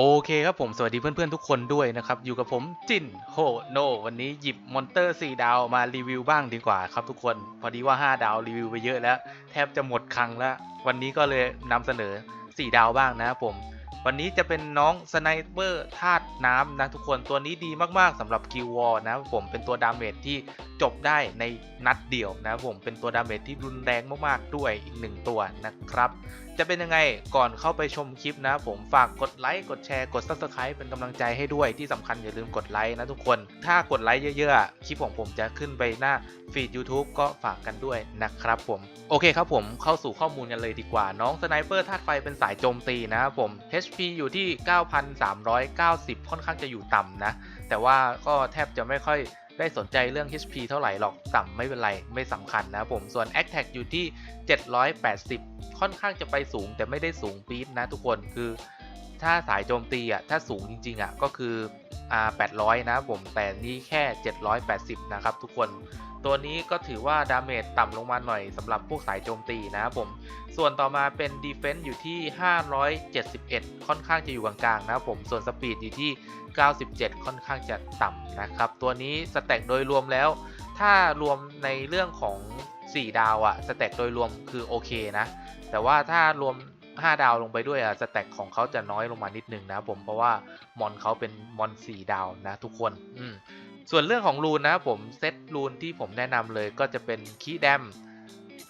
โอเคครับผมสวัสดีเพื่อนๆทุกคนด้วยนะครับ อยู่กับผมจินโฮโนวันนี้หยิบมอนเตอร์ 4 ดาวมารีวิวบ้างดีกว่าครับทุกคน พอดีว่า 5 ดาวรีวิวไปเยอะแล้ว แทบจะหมดครั้งแล้ว วันนี้ก็เลยนำเสนอ 4 ดาวบ้างนะครับผม วันนี้จะเป็นน้องสไนเปอร์ธาตุน้ำนะทุกคนตัวนี้ดีมากๆสำหรับกิววอลนะครับผมเป็นตัวดาเมจที่จบได้ในนัดเดียวนะครับผมเป็นตัวดาเมจที่รุนแรงมากๆด้วยอีกหนึ่งตัวนะครับ จะเป็นยังไงก่อนเข้าไปชมคลิปนะ ผมฝากกดไลค์กดแชร์กด subscribe เป็นกำลังใจให้ด้วยที่สำคัญอย่าลืมกดไลค์นะทุกคน ถ้ากดไลค์เยอะๆ คลิปของผมจะขึ้นไปหน้าฟีด YouTube ก็ฝากกันด้วยนะครับผม โอเคครับผมเข้าสู่ข้อมูลกันเลยดีกว่า น้องสไนเปอร์ธาตุไฟเป็นสายโจมตีนะครับผม HP อยู่ที่ 9,390 ค่อนข้างจะอยู่ต่ำนะ แต่ว่าก็แทบจะไม่ค่อย ได้สนใจเรื่อง HP เท่าไหร่หรอกต่ำไม่เป็นไรไม่สำคัญนะผมส่วน a t t a c อยู่ที่ 780 ค่อนข้างจะไปสูงแต่ไม่ได้สูงปี๊ดนะทุกคนคือถ้าสายโจมตีอะถ้าสูงจริงๆอะก็คืออ่า800 นะผมแต่นี่แค่ 780 นะครับทุกคน ตัวนี้ก็ถือว่าดาเมจต่ำลงมาหน่อยสำหรับพวกสายโจมตีนะครับผม ส่วนต่อมาเป็น Defense อยู่ที่ 571 ค่อนข้างจะอยู่กลางๆนะครับผม ส่วนสปีดอยู่ที่ 97 ค่อนข้างจะต่ำนะครับ ตัวนี้สแต็กโดยรวมแล้ว ถ้ารวมในเรื่องของ 4 ดาวอะสแต็กโดยรวมคือโอเคนะ แต่ว่าถ้ารวม 5 ดาวลงไปด้วยอะสแต็กของเขาจะน้อยลงมานิดนึงนะผม เพราะว่ามอนเขาเป็นมอน 4 ดาวนะทุกคน อืม ส่วนเรื่องของรูนนะผมเซตรูนที่ผมแนะนำเลยก็จะเป็นคีแดม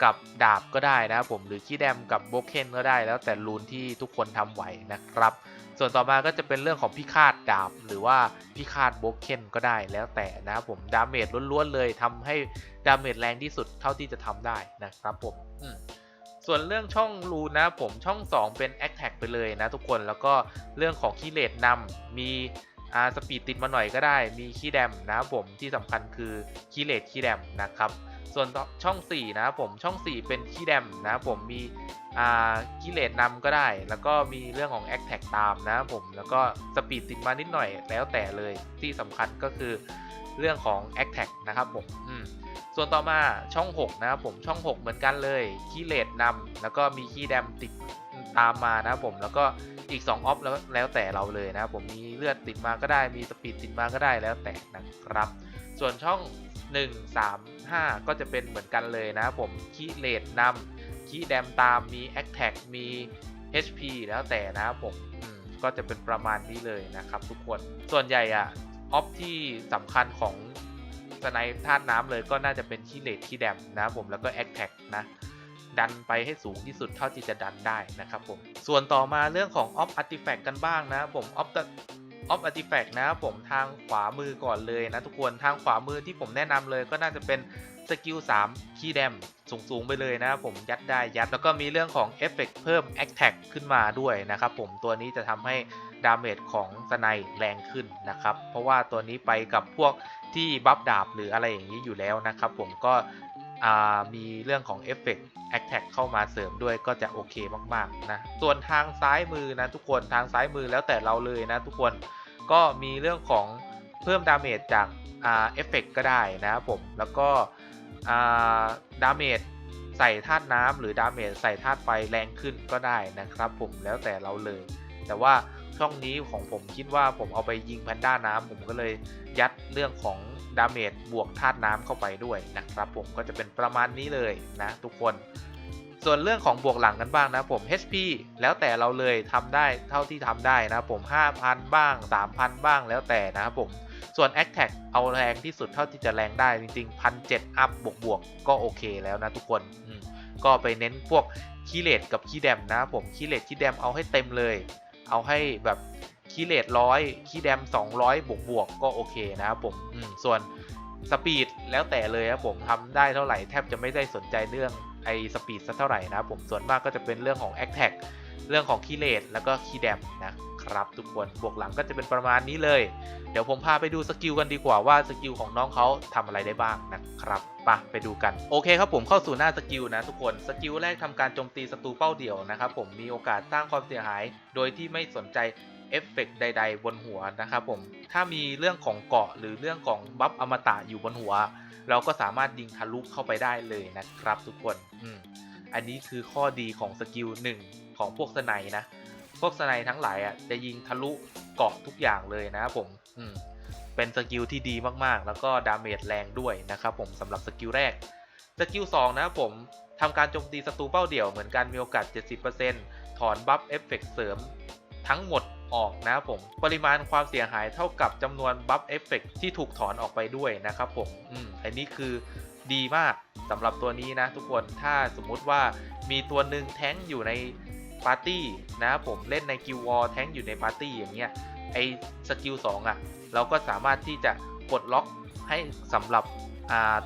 กับดาบก็ได้นะครับผมหรือคีแดมกับโบเคนก็ได้ แล้วแต่รูนที่ทุกคนทำไหวนะครับ ส่วนต่อมาก็จะเป็นเรื่องของพิฆาตดาบ หรือว่าพิฆาตโบเคนก็ได้แล้วแต่นะครับผมดาเมจล้วนๆเลยทำให้ดาเมจแรงที่สุดเท่าที่จะทำได้นะครับผมมส่วนเรื่องช่องรูนนะผมช่อง 2 เป็น a อ t a c ไปเลยนะทุกคนแล้วก็เรื่องของคีเลตนำมี อ่าสปีดติดมาหน่อยก็ได้ มีคีแดมนะครับผมที่สำคัญคือคีเลตคีแดมนะครับส่วนช่อง4นะครับผมช่อง 4 เป็นคีแดมนะครับผมมีอ่าคีเลตนำก็ได้ แล้วก็มีเรื่องของ a อ t a c ตามนะครับผมแล้วก็สปีดติดมานิดหน่อยแล้วแต่เลยที่สำคัญก็คือเรื่องของ a อ t a c นะครับผมอืมส่วนต่อมาช่อง 6 นะครับผมช่อง 6 เหมือนกันเลยคีเลตนำแล้วก็มีคีแดมติด ตามมานะผมแล้วก็อีก 2 ออฟแล้วแล้วแต่เราเลยนะผมมีเลือดติดมาก็ได้มีสปีดติดมาก็ได้แล้วแต่นะครับ ส่วนช่อง 1 3 5 ก็จะเป็นเหมือนกันเลยนะผมคีเลตนำคีแดมตามมี a อ t a c มี HP แล้วแต่นะผมมก็จะเป็นประมาณนี้เลยนะครับทุกคนส่วนใหญ่อะออฟที่สำคัญของสไนป์ธาน้ำเลยก็น่าจะเป็นคีเลตคีแดมนะผมแล้วก็ a อ t a c นะ ดันไปให้สูงที่สุดเท่าที่จะดันได้นะครับผม ส่วนต่อมาเรื่องของออฟอาร์ติแฟกต์กันบ้างนะผมออฟออฟอาร์ติแฟกต์นะผมทางขวามือก่อนเลยนะทุกคนทางขวามือที่ผมแนะนำเลยก็น่าจะเป็นสกิล3คีย์แดมสูง ๆ ไปเลยนะผมยัดได้ยัด แล้วก็มีเรื่องของเอฟเฟกเพิ่ม a t t a c ขึ้นมาด้วยนะครับผมตัวนี้จะทำให้ดาเมจของสไนแรงขึ้นนะครับ เพราะว่าตัวนี้ไปกับพวกที่บัฟดาบหรืออะไรอย่างนี้อยู่แล้วนะครับผมก็ มีเรื่องของเอฟเฟกต์ a t t a c เข้ามาเสริมด้วยก็จะโอเคมากๆนะส่วนทางซ้ายมือนะทุกคนทางซ้ายมือแล้วแต่เราเลยนะทุกคนก็มีเรื่องของเพิ่มดาเมจจากเอฟเฟกต์ก็ได้นะครับผมแล้วก็ดาเมจใส่ธาตุน้ำหรือดาเมจใส่ธาตุไฟแรงขึ้นก็ได้นะครับผมแล้วแต่เราเลย แต่ว่า ช่องนี้ของผมคิดว่าผมเอาไปยิงแพนด้าน้ำผมก็เลยยัดเรื่องของดาเมจบวกธาตุน้ำเข้าไปด้วยนะครับผมก็จะเป็นประมาณนี้เลยนะทุกคน ส่วนเรื่องของบวกหลังกันบ้างนะผม HP แล้วแต่เราเลยทำได้เท่าที่ทำได้นะผม 5,000 บ้าง 3,000 บ้างแล้วแต่นะครับผมส่วน a t t a c เอาแรงที่สุดเท่าที่จะแรงได้จริงๆ1,700อัพบวกบวกๆก็โอเคแล้วนะทุกคนก็ไปเน้นพวกคีเลตกับคีแดมนะครับผมคีเลตคีแดมเอาให้เต็มเลย เอาให้แบบคีเลตร้อยคีแดม 200 บวกบวกก็โอเคนะครับผมมส่วนสปีดแล้วแต่เลยครับผมทำได้เท่าไหร่แทบจะไม่ได้สนใจเรื่องไอ้สปีดสักเท่าไหร่นะครับผมส่วนมากก็จะเป็นเรื่องของแอคแทก เรื่องของคีเลตแล้วก็คีแดมนะครับทุกคนบวกหลังก็จะเป็นประมาณนี้เลย เดี๋ยวผมพาไปดูสกิลกันดีกว่าว่าสกิลของน้องเขาทำอะไรได้บ้างนะครับไปไปดูกันโอเคครับผมเข้าสู่หน้าสกิลนะทุกคนสกิลแรกทำการโจมตีศัตรูเป้าเดี่ยวนะครับผมมีโอกาสสร้างความเสียหายโดยที่ไม่สนใจเอฟเฟกต์ใด ๆ บนหัวนะครับผม ถ้ามีเรื่องของเกาะหรือเรื่องของบัฟอมตะอยู่บนหัว เราก็สามารถยิงทะลุเข้าไปได้เลยนะครับทุกคน อืม อันนี้คือข้อดีของสกิลหนึ่ง ของพวกสไนนะ พวกสไนทั้งหลายอะจะยิงทะลุเกาะทุกอย่างเลยนะครับผมอืมเป็นสกิลที่ดีมากๆ แล้วก็ดาเมจแรงด้วยนะครับผมสำหรับสกิลแรก สกิล2นะครับผมทำการโจมตีศัตรูเป้าเดี่ยวเหมือนกันมีโอกาส 70%ถอนบัฟเอฟเฟกเสริมทั้งหมดออกนะครับผม ปริมาณความเสียหายเท่ากับจำนวนบัฟเอฟเฟกที่ถูกถอนออกไปด้วยนะครับผม อืม อันนี้คือดีมากสำหรับตัวนี้นะทุกคน ถ้าสมมุติว่ามีตัวหนึ่งแท้งอยู่ใน ปาร์ตี้นะครับผมเล่นในกิววอลแท้งอยู่ในปาร์ตี้อย่างเงี้ยไอสกิล2อะเราก็สามารถที่จะกดล็อกให้สำหรับ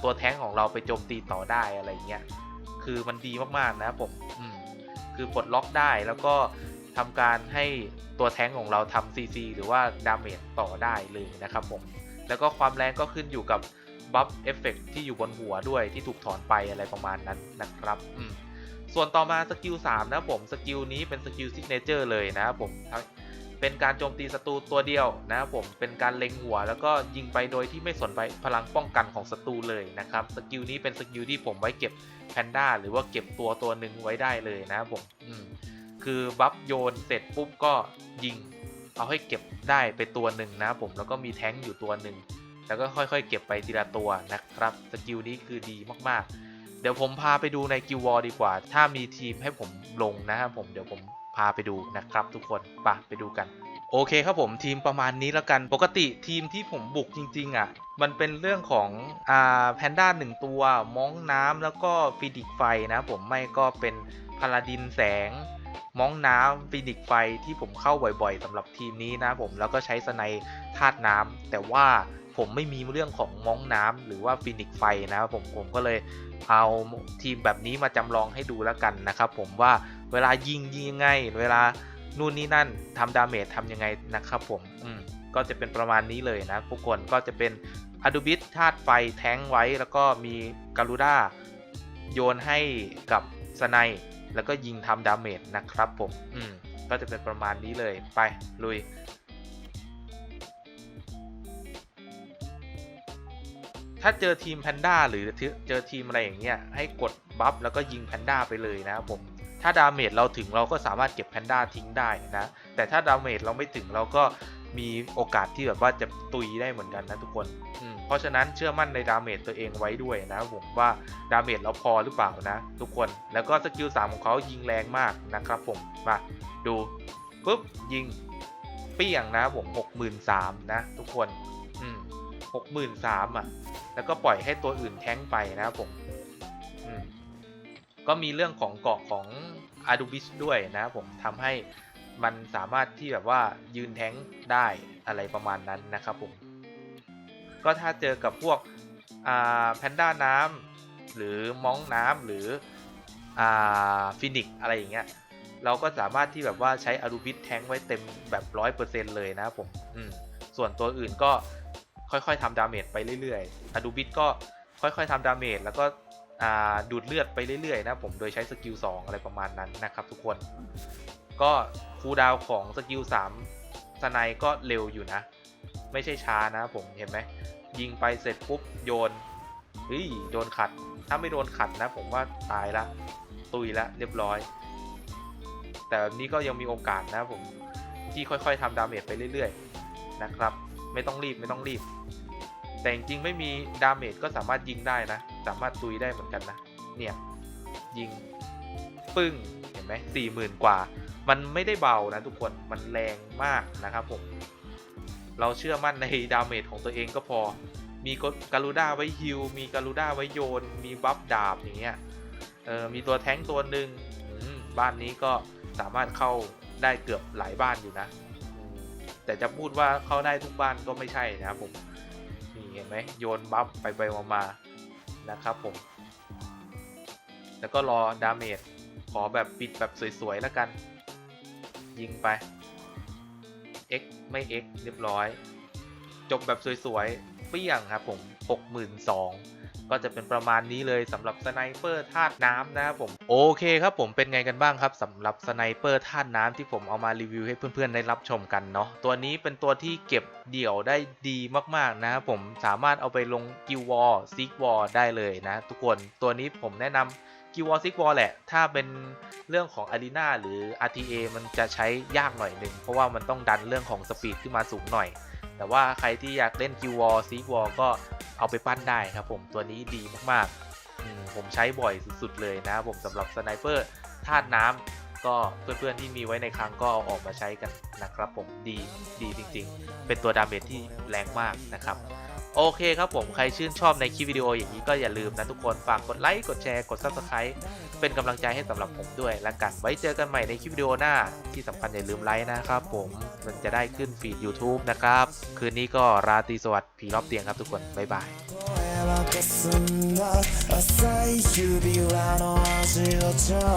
ตัวแท้งของเราไปโจมตีต่อได้อะไรเงี้ยคือมันดีมากๆนะครับผมมคือปลดล็อกได้แล้วก็ทำการให้ตัวแท้งของเราทำ CC หรือว่าดาเมจต่อได้เลยนะครับผมแล้วก็ความแรงก็ขึ้นอยู่กับบัฟเอฟเฟกที่อยู่บนหัวด้วยที่ถูกถอนไปอะไรประมาณนั้นนะครับ อืม ส่วนต่อมาสกิล3นะผมสกิลนี้เป็นสกิลซิกเนเจอร์เลยนะผมทั้งเป็นการโจมตีศัตรูตัวเดียวนะผมเป็นการเล็งหัว แล้วก็ยิงไปโดยที่ไม่สนไปพลังป้องกันของศัตรูเลยนะครับสกิลนี้เป็นสกิลที่ผมไว้เก็บแพนด้าหรือว่าเก็บตัวตัวหนึ่งไว้ได้เลยนะผมมคือบัฟโยนเสร็จปุ๊บก็ยิง เอาให้เก็บได้ไปตัวหนึ่งนะผมแล้วก็มีแท้งอยู่ตัวหนึ่งแล้วก็ค่อยๆ เก็บไปทีละตัวนะครับสกิลนี้คือดีมากๆ เดี๋ยวผมพาไปดูในกิววอลดีกว่า ถ้ามีทีมให้ผมลงนะครับผมเดี๋ยวผมพาไปดูนะครับทุกคนไปไปดูกัน โอเคครับผมทีมประมาณนี้แล้วกันปกติทีมที่ผมบุกจริง ๆ อะ มันเป็นเรื่องของอ่าแพนด้าหนึ่งตัวมองน้ำแล้วก็ฟิดิกไฟนะผมไม่ก็เป็นพาลาดินแสงมองน้ำฟินิกไฟที่ผมเข้าบ่อยๆสำหรับทีมนี้นะผมแล้วก็ใช้สไนธาตุน้ำแต่ว่า ผมไม่มีเรื่องของมองน้ำหรือว่าฟินิกไฟนะครับผมผมก็เลยเอาทีมแบบนี้มาจำลองให้ดูแล้วกันนะครับผมว่าเวลายิงยิงยังไง เวลานู่นนี่นั่นทำดาเมจทำยังไงนะครับผมอืมก็จะเป็นประมาณนี้เลยนะทุกคนก็จะเป็นอะดูบิสธาตุไฟแท้งไว้ แล้วก็มีการูด้าโยนให้กับสไนแล้วก็ยิงทำดาเมจนะครับผม อืม ก็จะเป็นประมาณนี้เลย ไป ลุย ถ้าเจอทีมแพนด้าหรือเจอทีมอะไรอย่างเงี้ยให้กดบัฟแล้วก็ยิงแพนด้าไปเลยนะครับผมถ้าดาเมจเราถึงเราก็สามารถเก็บแพนด้าทิ้งได้นะแต่ถ้าดาเมจเราไม่ถึงเราก็มีโอกาสที่แบบว่าจะตุยได้เหมือนกันนะทุกคนเพราะฉะนั้นเชื่อมั่นในดาเมจตัวเองไว้ด้วยนะผมว่าดาเมจเราพอหรือเปล่านะ ทุกคนแล้วก็สกิล3ของเขายิงแรงมากนะครับผมมาดูปุ๊บยิงเปี้ยงนะผม 63,000นะทุกคน อืม 63,000อะ แล้วก็ปล่อยให้ตัวอื่นแท้งไปนะครับผมอืมก็มีเรื่องของเกาะของอาดูบิสด้วยนะครับผมทำให้มันสามารถที่แบบว่ายืนแท้งได้อะไรประมาณนั้นนะครับผม ก็ถ้าเจอกับพวกแพนด้าน้ำหรือมองน้ำหรืออฟินิกอะไรอย่างเงี้ยเราก็สามารถที่แบบว่าใช้อารูบิสแท้งไว้เต็มแบบร้อยเปอร์เซ็นต์เลยนะครับผมอืมส่วนตัวอื่นก็ ค่อยๆทำดาเมจไปเรื่อยๆอารูบิสก็ค่อยๆทำดาเมจแล้วก็ดูดเลือดไปเรื่อยๆนะผมโดยใช้สกิล2อะไรประมาณนั้นนะครับทุกคนก็คูดาวของสกิล3สไนก็เร็วอยู่นะ ไม่ใช่ช้านะผมเห็นไหมยิงไปเสร็จปุ๊บโยนเฮ้ยโดนขัด ถ้าไม่โดนขัดนะ ผมว่าตายละตุยละเรียบร้อย แต่แบบนี้ก็ยังมีโอกาสนะผมที่ค่อยๆทำดาเมจไปเรื่อยๆนะครับ ไม่ต้องรีบไม่ต้องรีบ แต่จริงไม่มีดาเมจก็สามารถยิงได้นะ สามารถตุยได้เหมือนกันนะ เนี่ยยิงปึ้งเห็นไหมสี่หมื่นกว่า มันไม่ได้เบานะทุกคนมันแรงมากนะครับผม เราเชื่อมั่นในดาเมจของตัวเองก็พอ มีการูด้าไว้ฮิลมีการูด้าไว้โยน มีบัฟดาบอย่างเงี้ยเออมีตัวแท้งตัวหนึ่งบ้านนี้ก็สามารถเข้าได้เกือบหลายบ้านอยู่นะ แต่จะพูดว่าเข้าได้ทุกบ้านก็ไม่ใช่นะครับผมนี่เห็นไหมโยนบัฟไปไปมามานะครับผม แล้วก็รอดาเมจขอแบบปิดแบบสวยๆแล้วกัน ยิงไป X ไม่ X เรียบร้อย จบแบบสวยๆเปี้ยงครับผม 62,000 ก็จะเป็นประมาณนี้เลยสำหรับสไนเปอร์ธาตุน้ำนะครับผมโอเคครับผมเป็นไงกันบ้างครับสำหรับสไนเปอร์ธาตุน้ำที่ผมเอามารีวิวให้เพื่อนๆได้รับชมกันเนาะตัวนี้เป็นตัวที่เก็บเดี่ยวได้ดีมากๆนะครับผมสามารถเอาไปลงกิววอลซิกวอลได้เลยนะ ทุกคนตัวนี้ผมแนะนำกิวอซิกวอลแหละ ถ้าเป็นเรื่องของอารีนาหรือ RTA มันจะใช้ยากหน่อยหนึ่ง เพราะว่ามันต้องดันเรื่องของสปีดขึ้นมาสูงหน่อย แต่ว่าใครที่อยากเล่นกิวอลซิกวอลก็ เอาไปปั้นได้ครับผมตัวนี้ดีมากๆ ผมใช้บ่อยสุดๆเลยนะผมสำหรับสไนเปอร์ธาตุน้ำก็เพื่อนๆที่มีไว้ในคลังก็เอาออกมาใช้กันนะครับผมดีดีจริงๆ เป็นตัวดาเมจที่แรงมากนะครับ โอเคครับผมใครชื่นชอบในคลิปวิดีโออย่างนี้ก็อย่าลืมนะทุกคนฝากกดไลค์กดแชร์กด subscribe เป็นกำลังใจให้สำหรับผมด้วยแล้วกัน ไว้เจอกันใหม่ในคลิปวิดีโอหน้าที่สำคัญอย่าลืมไลค์นะครับผมมันจะได้ขึ้นฟีด YouTube นะครับ คืนนี้ก็ราตรีสวัสดิ์ผีรอบเตียงครับทุกคน บ๊ายบาย 声はかすんだ浅い指輪の味をちょ